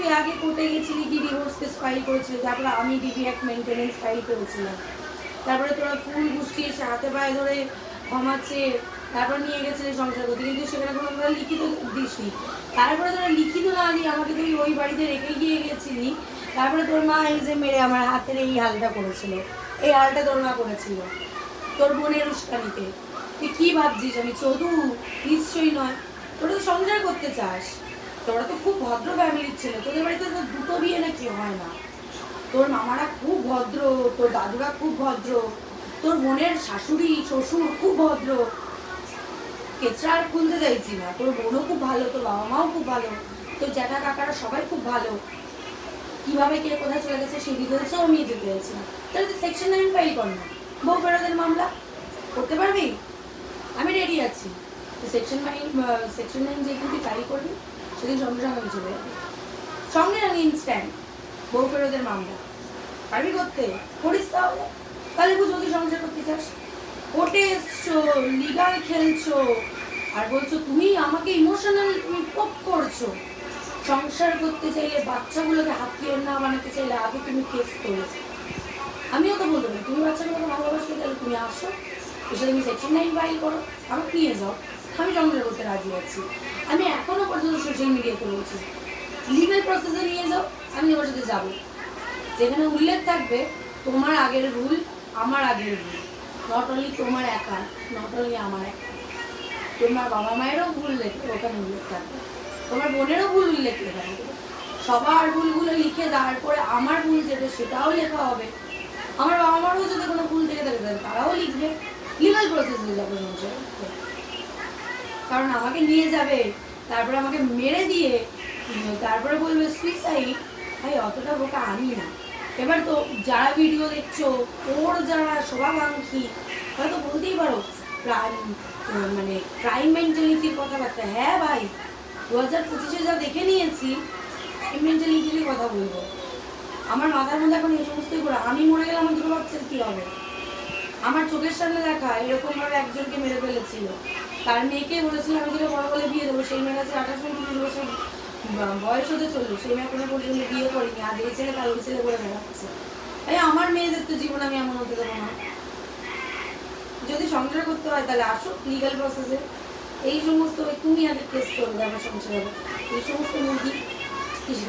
তুই আগে কোর্টে গেছিলি, কি ডিভোর্স কেস ফাইল করেছিলি? তারপরে আমি ডিভি অ্যাক্ট মেনটেনেন্স ফাইল করেছিলাম। তারপরে তোরা ফুল এসে হাতে পায়ে ধরে ক্ষমাচ্ছে তারপর নিয়ে গেছিলি সংসার করতে। কিন্তু সেখানে কোনো তোরা লিখিত দিসনি। তারপরে তোরা লিখিত না দিয়ে আমাকে তুই ওই বাড়িতে রেখে গিয়ে গেছিলি। তারপরে তোর মা এই যে মেরে আমার হাতের এই হালটা করেছিল। এই হালটা তোর মা করেছিল। তোর বোনের উস্কানিতে। তুই কি ভাবছিস? আমি চদু নিশ্চয়ই নয়। তোরা তো সংসার করতে চাস। তোরা তো খুব ভদ্র ফ্যামিলির ছেলে, তোদের বাড়িতে তো দুটো বিয়ে নাকি হয় না? তোর মামারা খুব ভদ্র, তোর দাদুরা খুব ভদ্র, তোর বোনের শাশুড়ি, শ্বশুর খুব ভদ্র। কেচরা আর খুলতে চাইছি না, তোর বোনও খুব ভালো, তোর বাবা মাও খুব ভালো, তোর জ্যাঠা কাকারা সবাই খুব ভালো। কীভাবে কে কোথায় চলে গেছে সেই ডিটেলসও আমি যেতে চাইছি না। তাহলে তুই সেকশন নাইন ফাইল কর না। বউ ফেরতের মামলা? করতে পারবি? আমি রেডি আছি। সেকশন নাইন সেকশন নাইন যেদিন তুই ফাইল করবি সেদিন সঙ্গে সঙ্গে আমি চলে সঙ্গে ইনস্ট্যান্ট বউ ফেরতের মামলা। পারবি করতে? করিস তাহলে। তাহলে বুঝব তুই সংসার করতে চাস। কোর্টে এসছো লিগাল খেলছো, আর বলছো তুমি আমাকে ইমোশনাল তুমি পপ করছ। সংসার করতে চাইলে বাচ্চাগুলোকে হাতিয়ে না বানাতে চাইলে আগে তুমি কেস করো। আমিও তো বলতে পারি, তুমি বাচ্চাগুলোকে ভালোবাসো, তাহলে তুমি আসো। এসে তুমি সেকশন নাইন ফাইল করো। আমাকে নিয়ে যাও। আমি সংসার করতে রাজি আছি। আমি এখনও পর্যন্ত সোশ্যাল মিডিয়াতে বলছি লিগাল প্রসেসে নিয়ে যাও, আমি তোমার সাথে যাব। যেখানে উল্লেখ থাকবে, তোমার আগের ভুল, আমার আগের ভুল। নট অনলি তোমার একা নট অনলি আমার একা। তোমার বাবা মায়েরও ভুল লেখে, ওখানে উল্লেখ থাকবে। তোমার বোনেরও ভুল উল্লেখ লেখা থাকবে। সবার ভুলগুলো লিখে তারপরে আমার ভুল যেটা, সেটাও লেখা হবে। আমার বাবা মারও যদি কোনো ভুল থেকে থাকে তারাও লিখবে। লিগাল প্রসেসে যাবে সংসার করতে। কারণ আমাকে নিয়ে যাবে। তারপরে আমাকে মেরে দিয়ে, তারপরে বলবে সুইসাইড ভাই, অতটা বোকা আমি না। এবার তো যারা ভিডিও দেখছ, ওর যারা শোভাকাঙ্ক্ষী তারা তো বলতেই পারো মানে ক্রাইম মেন্টালিটির কথাবার্তা। হ্যাঁ ভাই, দু হাজার পঁচিশে যা দেখে নিয়েছি ক্রাইম মেন্টালিটির কথা বলব। আমার মাথার মধ্যে এখন এই সমস্তই করে আমি মরে গেলে আমার দুটো বাচ্চার কি হবে? আমার চোখের সামনে দেখা, এরকম ভাবে একজনকে মেরে ফেলেছিল। তার মেয়েকে বলেছিল, আমি তোকে বড় বলে বিয়ে দেবো। সেই মেয়ের কাছে আঠাশ উনত্রিশ বছর বয়স হতে চলল, সেই মেয়ে এখনও পর্যন্ত বিয়ে করিনি। আজ এই ছেলে কাল ওই ছেলে বলে বেড়াচ্ছে। এই আমার মেয়েদের তো জীবন আমি এমন হতে দেবো না। যদি সংসার করতে হয়, তাহলে আসো লিগাল প্রসেসে এই সমস্ত, তুমি আগে কেস করবে আমার সংসার এই সমস্ত মুরগি কৃষি